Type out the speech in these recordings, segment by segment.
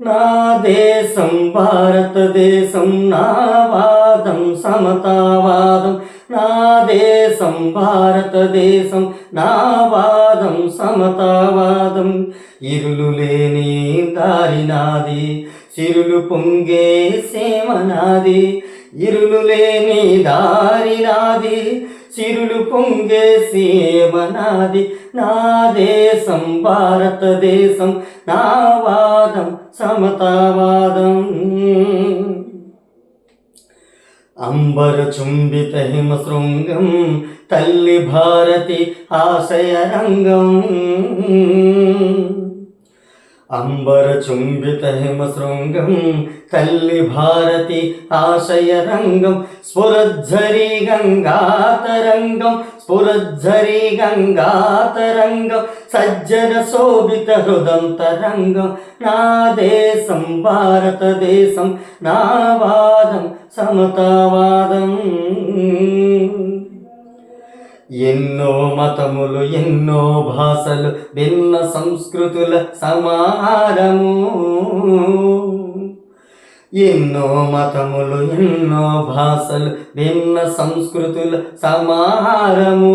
నా దేశం భారతదేశం నా వాదం సమతావాదం. నా దేశం భారతదేశం నా వాదం సమతావాదం. ఇరులు లేని దారి నాది సిరులు పొంగే సేమనాది ఇరులు లేని దారి నాది చిరులు పొంగే సేమనాది నా దేశం భారతదేశం నా వాదం సమతావాదం. అంబర చుంబిత హిమశృంగం తల్లి భారతి ఆశయ రంగం. అంబర చుంబిత హిమ తల్లి భారతి ఆశయరంగం స్ఫురజ్జరి గంగాతరంగం స్ఫురజ్జరి గంగాతరంగం సజ్జన శోభిత హృదంతరంగం నా దేశం భారతదేశం నా వాదం సమతావాదం. ఎన్నో మతములు ఎన్నో భాషలు భిన్న సంస్కృతుల సమారము ఎన్నో మతములు ఎన్నో భాషలు భిన్న సంస్కృతుల సమారము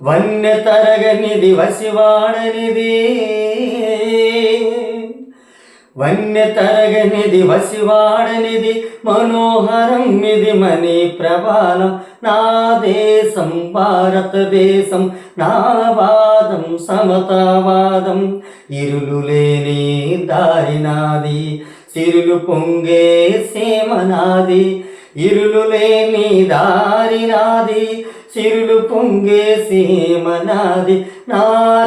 వన్య తరగనిది వసివాడనిది వన్య తరగనిది వసివాడనిది మనోహరం ఇది మణి ప్రభాలం నా దేశం భారతదేశం నా వాదం సమతావాదం. ఇరులు లేని దారి నాది సిరులు పొంగే సేమనాది ఇరులు లేని దారి నాది సిరులు పొంగే సీమనాది నా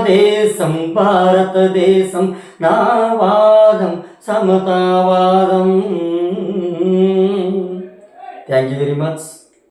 దేశం భారతదేశం నా వాదం సమతావాదం. Thank you very much